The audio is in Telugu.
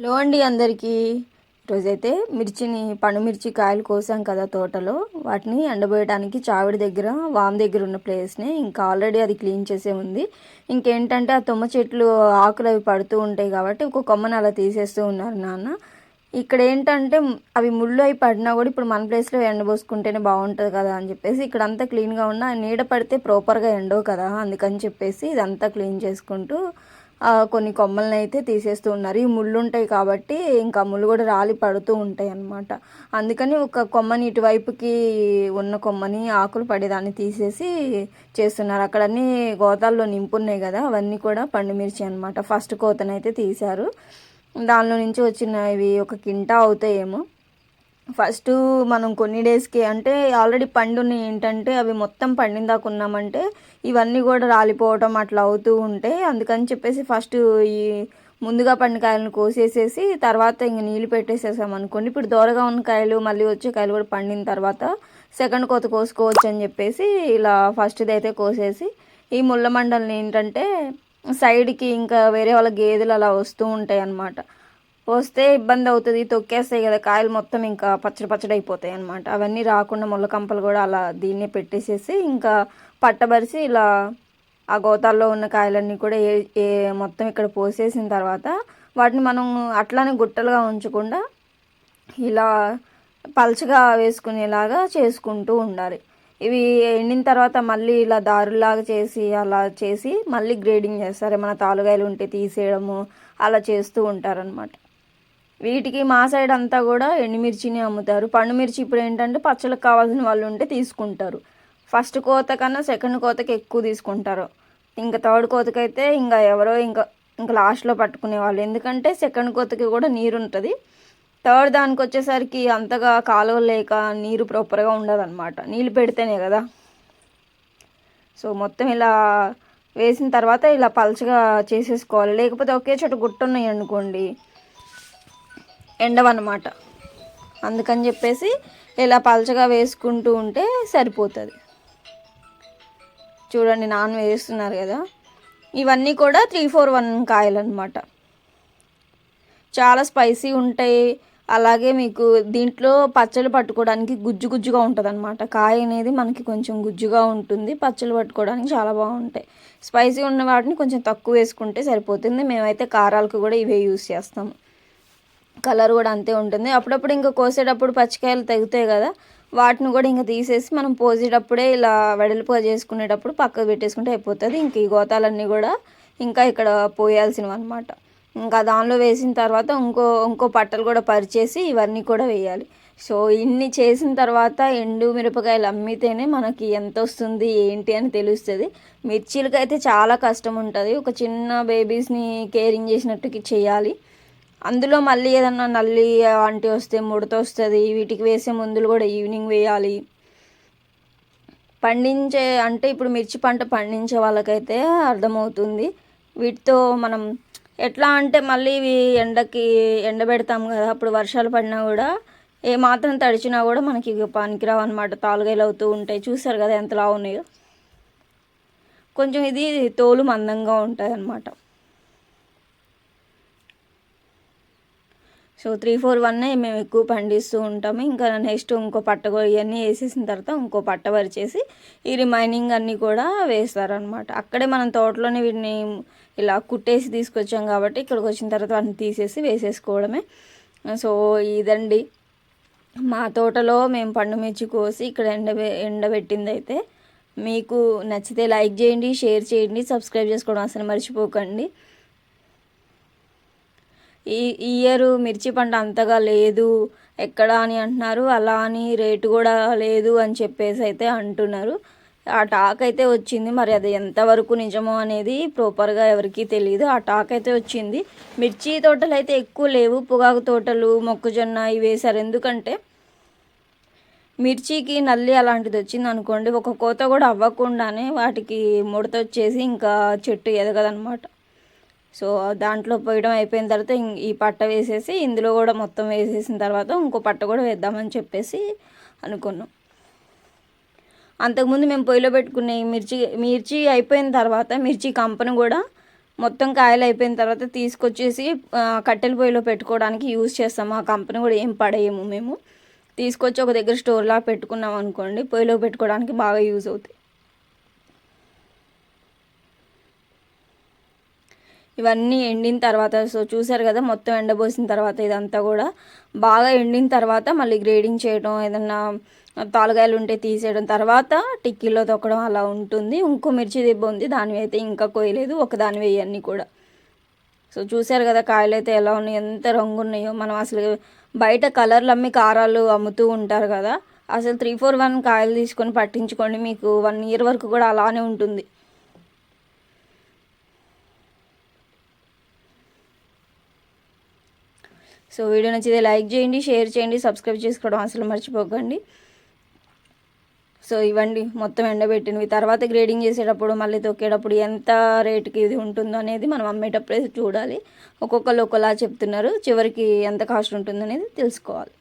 హలో అండి అందరికీ. రోజైతే మిర్చిని పండుమిర్చి కాయలు కోసాం కదా తోటలో. వాటిని ఎండబోయడానికి చావిడి దగ్గర వామ్ దగ్గర ఉన్న ప్లేస్ని ఇంకా ఆల్రెడీ అది క్లీన్ చేసే ఉంది. ఇంకేంటంటే ఆ తుమ్మ చెట్లు ఆకులు అవి పడుతూ ఉంటాయి కాబట్టి ఒక కొమ్మని అలా తీసేస్తూ ఉన్నారు నాన్న. ఇక్కడ ఏంటంటే అవి ముళ్ళు అయి పడినా కూడా ఇప్పుడు మన ప్లేస్లో ఎండబోసుకుంటేనే బాగుంటుంది కదా అని చెప్పేసి ఇక్కడ అంతా క్లీన్గా ఉన్నా నీడ పడితే ప్రాపర్గా ఎండవు కదా అందుకని చెప్పేసి ఇదంతా క్లీన్ చేసుకుంటూ కొన్ని కొమ్మల్ని అయితే తీసేస్తూ ఉన్నారు ఈ ముళ్ళు ఉంటాయి కాబట్టి ఇంకా ముళ్ళు కూడా రాలి పడుతూ ఉంటాయి అన్నమాట. అందుకని ఒక కొమ్మని ఇటువైపుకి ఉన్న కొమ్మని ఆకులు పడేదాన్ని తీసేసి చేస్తున్నారు. అక్కడ అన్ని గోతాల్లో నింపున్నాయి కదా అవన్నీ కూడా పండుమిర్చి అనమాట ఫస్ట్ కోతనైతే తీశారు. దానిలో నుంచి వచ్చిన ఇవి ఒక కింటా అవుతాయేమో. ఫస్ట్ మనం కొన్ని డేస్కి అంటే ఆల్రెడీ పండుని ఏంటంటే అవి మొత్తం పండిన దాకా ఉన్నామంటే ఇవన్నీ కూడా రాలిపోవటం అట్లా అవుతూ ఉంటాయి అందుకని చెప్పేసి ఫస్ట్ ఈ ముందుగా పండిన కాయలను కోసేసేసి తర్వాత ఇంక నీళ్ళు పెట్టేసేసాం అనుకోండి. ఇప్పుడు దూరగా ఉన్న కాయలు మళ్ళీ వచ్చే కాయలు కూడా పండిన తర్వాత సెకండ్ కోత కోసుకోవచ్చు అని చెప్పేసి ఇలా ఫస్ట్ది అయితే కోసేసి ఈ ముళ్ళ మండలిని ఏంటంటే సైడ్కి ఇంకా వేరే వాళ్ళ గేదెలు అలా వస్తూ ఉంటాయి అన్నమాట వస్తే ఇబ్బంది అవుతుంది తొక్కేస్తాయి కదా కాయలు మొత్తం ఇంకా పచ్చడి పచ్చడి అయిపోతాయి అనమాట అవన్నీ రాకుండా ముళ్ళ కంపలు కూడా అలా దీన్నే పెట్టేసేసి ఇంకా పట్టబరిచి ఇలా ఆ గోతాల్లో ఉన్న కాయలన్నీ కూడా ఏ ఏ మొత్తం ఇక్కడ పోసేసిన తర్వాత వాటిని మనం అట్లానే గుట్టలుగా ఉంచకుండా ఇలా పల్చగా వేసుకునేలాగా చేసుకుంటూ ఉండాలి. ఇవి ఎండిన తర్వాత మళ్ళీ ఇలా దారులాగా చేసి అలా చేసి మళ్ళీ గ్రేడింగ్ చేస్తారు. ఏమైనా తాలుగాయలు ఉంటే తీసేయడము అలా చేస్తూ ఉంటారనమాట వీటికి మా సైడ్ అంతా కూడా ఎండుమిర్చిని అమ్ముతారు. పండు మిర్చి ఇప్పుడు ఏంటంటే పచ్చళ్ళకి కావాల్సిన వాళ్ళు ఉంటే తీసుకుంటారు. ఫస్ట్ కోత కన్నా సెకండ్ కోతకి ఎక్కువ తీసుకుంటారు. ఇంకా థర్డ్ కోతకైతే ఇంకా ఎవరో ఇంకా ఇంకా లాస్ట్లో పట్టుకునే వాళ్ళు. ఎందుకంటే సెకండ్ కోతకి కూడా నీరు ఉంటుంది. థర్డ్ దానికి వచ్చేసరికి అంతగా కాలువ లేక నీరు ప్రాపర్గా ఉండదన్నమాట. నీళ్ళు పెడితేనే కదా. సో మొత్తం ఇలా వేసిన తర్వాత ఇలా పలచగా చేసేసుకోవాలి. లేకపోతే ఒకే చోట గుట్టున్నాయి అనుకోండి. ఎండవన్నమాట. అందుకని చెప్పేసి ఇలా పలచగా వేసుకుంటూ ఉంటే సరిపోతుంది. చూడండి నాన్ వేస్తున్నారు కదా. ఇవన్నీ కూడా త్రీ ఫోర్ వన్ కాయలు అనమాట చాలా స్పైసీ ఉంటాయి. అలాగే మీకు దీంట్లో పచ్చళ్ళు పట్టుకోవడానికి గుజ్జు గుజ్జుగా ఉంటుంది అనమాట కాయ అనేది మనకి కొంచెం గుజ్జుగా ఉంటుంది. పచ్చళ్ళు పట్టుకోవడానికి చాలా బాగుంటాయి. స్పైసీ ఉన్న వాటిని కొంచెం తక్కువ వేసుకుంటే సరిపోతుంది. మేమైతే కారాలకు కూడా ఇవే యూస్ చేస్తాము. కలర్ కూడా అంతే ఉంటుంది. అప్పుడప్పుడు ఇంకా కోసేటప్పుడు పచ్చికాయలు తెగుతాయి కదా వాటిని కూడా ఇంకా తీసేసి మనం పోసేటప్పుడే ఇలా వెడల్పుగా చేసుకునేటప్పుడు పక్కకు పెట్టేసుకుంటే అయిపోతుంది. ఇంక ఈ గోతాలన్నీ కూడా ఇంకా ఇక్కడ పోయాల్సినవి అనమాట ఇంకా దానిలో వేసిన తర్వాత ఇంకో ఇంకో పట్టలు కూడా పరిచేసి ఇవన్నీ కూడా వేయాలి. సో ఇన్ని చేసిన తర్వాత ఎండు మిరపకాయలు అమ్మితేనే మనకి ఎంత వస్తుంది ఏంటి అని తెలుస్తుంది. మిర్చీలకైతే చాలా కష్టం ఉంటుంది. ఒక చిన్న బేబీస్ని కేరింగ్ చేసినట్టుకి చేయాలి. అందులో మళ్ళీ ఏదన్నా నల్లి వంటి వస్తే ముడత వస్తుంది వీటికి వేసే మందులు కూడా ఈవినింగ్ వేయాలి. పండించే అంటే ఇప్పుడు మిర్చి పంట పండించే వాళ్ళకైతే అర్థమవుతుంది. వీటితో మనం ఎట్లా అంటే మళ్ళీ ఇవి ఎండకి ఎండబెడతాం కదా అప్పుడు వర్షాలు పడినా కూడా ఏ మాత్రం తడిచినా కూడా మనకి పనికిరావు అనమాట తాలుగైలు అవుతూ ఉంటాయి. చూసారు కదా ఎంతలా ఉన్నాయో కొంచెం ఇది తోలు మందంగా ఉంటాయి అన్నమాట సో త్రీ ఫోర్ వన్ మేము ఎక్కువ పండిస్తూ ఉంటాము. ఇంకా నెక్స్ట్ ఇంకో పట్ట ఇవన్నీ వేసేసిన తర్వాత ఇంకో పట్ట పరిచేసి ఈ రిమైనింగ్ అన్నీ కూడా వేస్తారనమాట అక్కడే మనం తోటలోనే వీటిని ఇలా కుట్టేసి తీసుకొచ్చాం కాబట్టి ఇక్కడికి వచ్చిన తర్వాత వాటిని తీసేసి వేసేసుకోవడమే. సో ఇదండి. మా తోటలో మేము పండు మిర్చి కోసి ఇక్కడ ఎండ ఎండబెట్టింది అయితే మీకు నచ్చితే లైక్ చేయండి షేర్ చేయండి సబ్స్క్రైబ్ చేసుకోవడం అసలు మర్చిపోకండి. ఈ ఈ ఇయర్ మిర్చి పంట అంతగా లేదు ఎక్కడ అని అంటున్నారు. అలా అని రేటు కూడా లేదు అని చెప్పేసి అయితే అంటున్నారు. ఆ టాక్ అయితే వచ్చింది. మరి అది ఎంతవరకు నిజమో అనేది ప్రాపర్గా ఎవరికీ తెలియదు ఆ టాక్ అయితే వచ్చింది. మిర్చి తోటలు అయితే ఎక్కువ లేవు. పొగాకు తోటలు మొక్కజొన్న ఇవి వేశారు ఎందుకంటే మిర్చికి నల్లి అలాంటిది వచ్చింది అనుకోండి. ఒక కోత కూడా అవ్వకుండానే వాటికి ముడత వచ్చేసి ఇంకా చెట్టు ఎదగదనమాట. సో దాంట్లో పోయడం అయిపోయిన తర్వాత ఈ పట్ట వేసేసి ఇందులో కూడా మొత్తం వేసేసిన తర్వాత ఇంకో పట్ట కూడా వేద్దామని చెప్పేసి అనుకున్నాం. అంతకుముందు మేము పొయ్యిలో పెట్టుకునే ఈ మిర్చి మిర్చి అయిపోయిన తర్వాత మిర్చి కంపను కూడా మొత్తం కాయలు అయిపోయిన తర్వాత తీసుకొచ్చేసి కట్టెల పొయ్యిలో పెట్టుకోవడానికి యూజ్ చేస్తాము ఆ కంపెనీ కూడా ఏం పడేయము మేము. తీసుకొచ్చి ఒక దగ్గర స్టోర్లా పెట్టుకున్నాం అనుకోండి పొయ్యిలో పెట్టుకోవడానికి బాగా యూజ్ అవుతాయి. ఇవన్నీ ఎండిన తర్వాత సో చూసారు కదా మొత్తం ఎండబోసిన తర్వాత ఇదంతా కూడా. బాగా ఎండిన తర్వాత మళ్ళీ గ్రేడింగ్ చేయడం ఏదన్నా తాలగాయలు ఉంటే తీసేయడం. తర్వాత టిక్కీలో తొక్కడం అలా ఉంటుంది. ఇంకో మిర్చి దిబ్బ ఉంది దానివి అయితే ఇంకా కోయలేదు ఒక దానివి ఇవన్నీ కూడా. సో చూసారు కదా కాయలు అయితే ఎలా ఉన్నాయి ఎంత రంగు ఉన్నాయో. మనం అసలు బయట కలర్లు అమ్మి కారాలు అమ్ముతూ ఉంటారు కదా. అసలు త్రీ ఫోర్ వన్ కాయలు తీసుకొని పట్టించుకోండి మీకు వన్ ఇయర్ వరకు కూడా అలానే ఉంటుంది. సో వీడియో నచ్చితే లైక్ చేయండి షేర్ చేయండి సబ్స్క్రైబ్ చేసుకోవడం అసలు మర్చిపోకండి. సో ఇవ్వండి మొత్తం ఎండబెట్టినవి తర్వాత గ్రేడింగ్ చేసేటప్పుడు మళ్ళీ తొక్కేటప్పుడు ఎంత రేటుకి ఇది ఉంటుందో అనేది మనం అమ్మేటప్పుడే చూడాలి. ఒక్కొక్కరు ఒకలా చెప్తున్నారు చివరికి ఎంత కాస్ట్ ఉంటుందనేది తెలుసుకోవాలి.